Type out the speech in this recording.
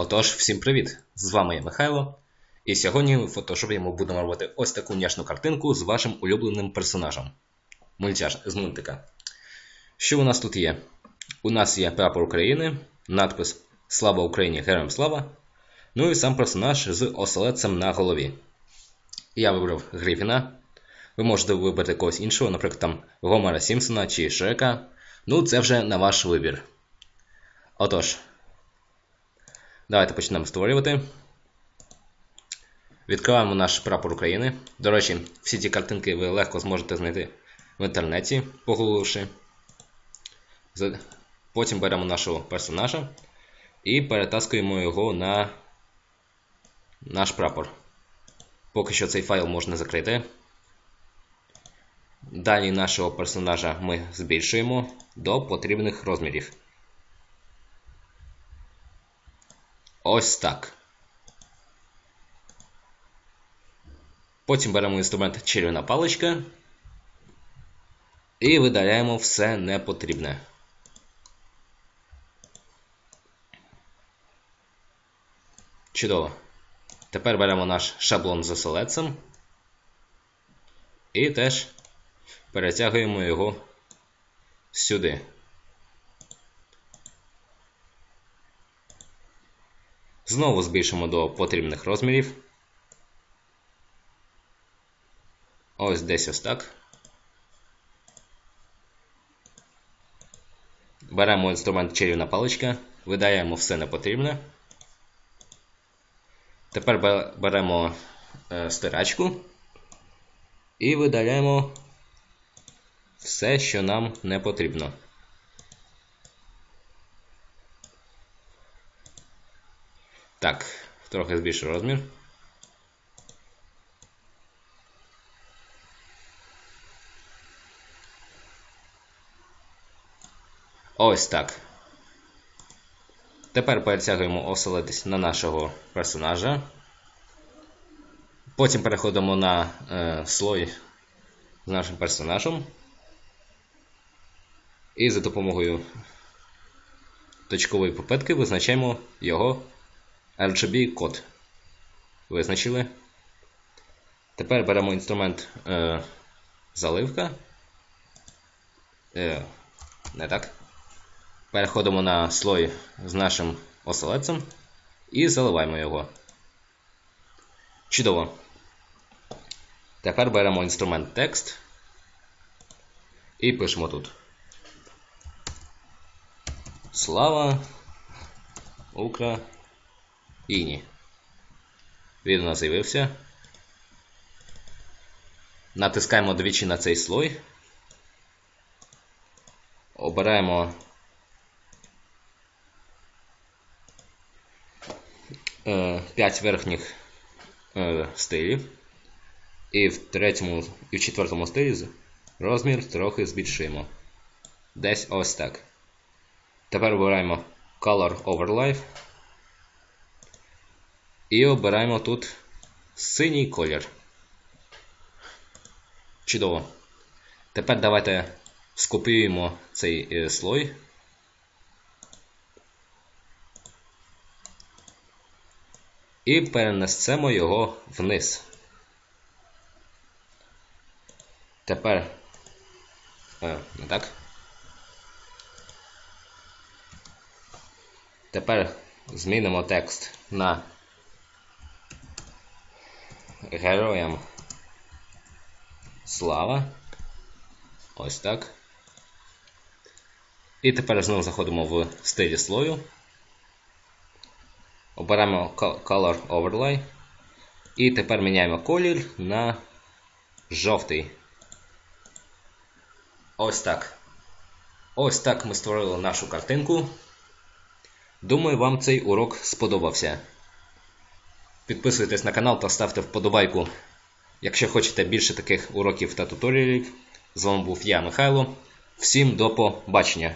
Отож, всім привіт! З вами я Михайло. І сьогодні в фотошопі ми будемо робити ось таку няшну картинку з вашим улюбленим персонажем. Мультяж з мультика. Що у нас тут є? У нас є прапор України, надпис Слава Україні! Героям слава! Ну і сам персонаж з оселедцем на голові. Я вибрав Грифіна. Ви можете вибрати когось іншого, наприклад, там Гомера Сімпсона чи Шрека. Ну, це вже на ваш вибір. Отож, давайте почнемо створювати. Відкриваємо наш прапор України. До речі, всі ці картинки ви легко зможете знайти в інтернеті, погугливши. Потім беремо нашого персонажа і перетаскуємо його на наш прапор. Поки що цей файл можна закрити. Далі нашого персонажа ми збільшуємо до потрібних розмірів. Ось так. Потім беремо інструмент червона паличка і видаляємо все непотрібне. Чудово. Тепер беремо наш шаблон з оселедцем і теж перетягуємо його сюди. Знову збільшимо до потрібних розмірів. Ось десь ось так. Беремо інструмент чарівна паличка, видаємо все непотрібне. Тепер беремо е, стирачку і видаляємо все, що нам не потрібно. Так, трохи збільшу розмір. Ось так. Тепер перетягуємо оселитись на нашого персонажа. Потім переходимо на е, слой з нашим персонажем. І за допомогою точкової попитки визначаємо його RGB код. Визначили. Тепер беремо інструмент е, заливка. Е, Не так. Переходимо на слой з нашим оселедцем і заливаємо його. Чудово. Тепер беремо інструмент текст і пишемо тут. Слава Україні. Він у нас з'явився. Натискаємо двічі на цей слой. Обираємо 5 верхніх е, стилів. І в третьому і в четвертому стилі розмір трохи збільшуємо. Десь ось так. Тепер обираємо Color Overlay. І обираємо тут синій колір. Чудово. Тепер давайте скопіюємо цей е, слой. І перенесемо його вниз. Тепер е, не так. Тепер змінимо текст на героям слава. Ось так. І тепер знову заходимо в стилі слою. Обираємо Color Overlay. І тепер міняємо колір на жовтий. Ось так. Ось так ми створили нашу картинку. Думаю, вам цей урок сподобався. Підписуйтесь на канал та ставте вподобайку, якщо хочете більше таких уроків та туторіалів. З вами був я, Михайло. Всім до побачення!